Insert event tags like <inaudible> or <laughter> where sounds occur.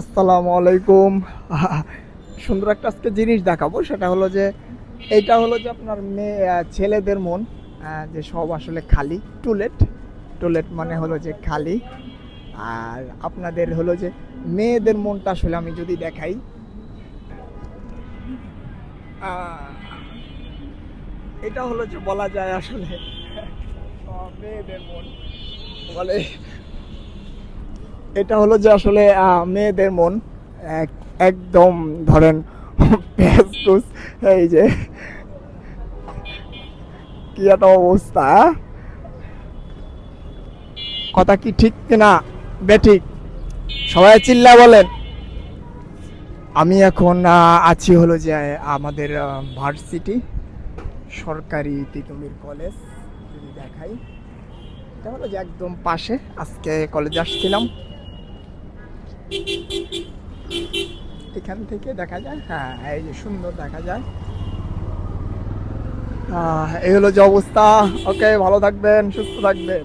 আসসালামু আলাইকুম। <laughs> সুন্দর একটা আজকে জিনিস দেখাবো, সেটা হলো যে এইটা হলো যে আপনার মেয়ে ছেলেদের মন যে সব আসলে খালি। টুলেট টুলেট মানে হলো যে খালি। আর আপনাদের হলো যে মেয়েদের মনটা আসলে আমি যদি দেখাই এটা হলো যে বলা যায় আসলে মেয়েদের মন। বলে এটা হলো যে আসলে মেয়েদের মন, এক- একদম ধরেন এই যে, কি একটা অবস্থা? কথা কি ঠিক কিনা? বেঠিক। সবাই চিল্লা বলেন। আমি এখন আছি হলো যে আমাদের ভার্সিটি, সরকারি তিতুমির কলেজ, যদি দেখাই। এটা হলো যে একদম পাশে, আজকে কলেজে আসছিলাম। এখান থেকে দেখা যায় হ্যাঁ এই যে সুন্দর দেখা যায়। এই হলো যে অবস্থা। ওকে ভালো থাকবেন, সুস্থ থাকবেন।